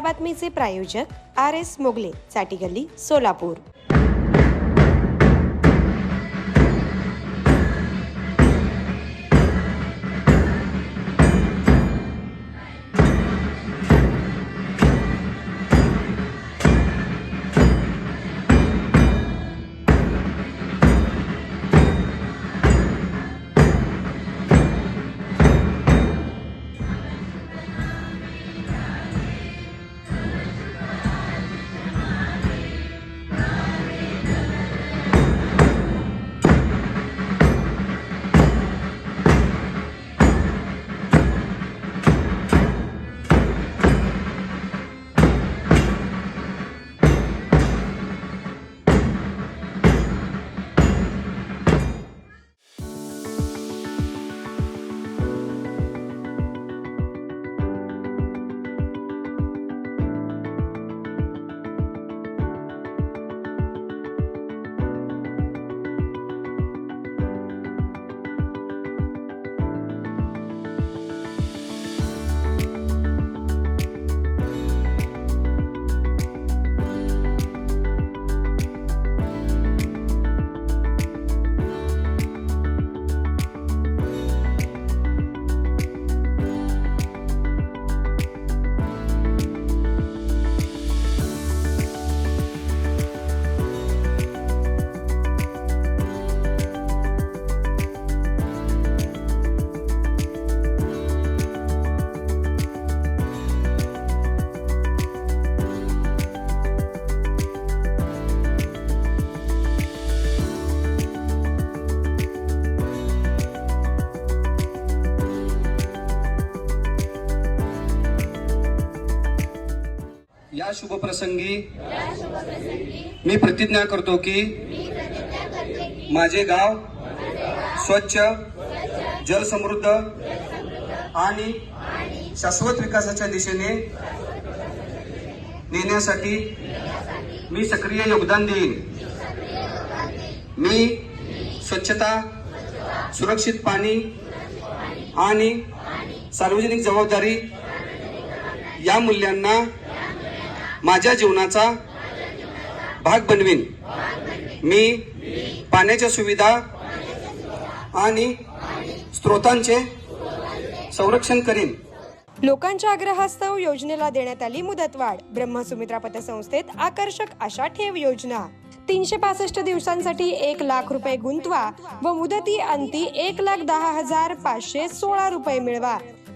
या बातमीचे प्रायोजक R S Mughal-e साठी गल्ली सोलापूर. या शुभ प्रसंगी मी प्रतिज्ञा करतो की माझे गाव स्वच्छ जलसमृद्ध आणि शाश्वत विकासाच्या दिशेने नेण्यासाठी मी सक्रिय योगदान देईन. मी स्वच्छता सुरक्षित पाणी आणि सार्वजनिक जबाबदारी या मूल्यांना माझ्या जीवनाचा भाग बनवीन. मी पाण्याच्या सुविधा आणि स्त्रोतांचे संरक्षण करीन. लोकांच्या आग्रहास्तव योजनेला देण्यात आली मुदतवाढ. ब्रह्मसुमित्रा पतसंस्थेत आकर्षक अशा ठेव योजना. तीनशे पासष्ट दिवसांसाठी एक लाख रुपये गुंतवा व मुदती अंती एक लाख दहा हजार पाचशे सोळा रुपये मिळवा.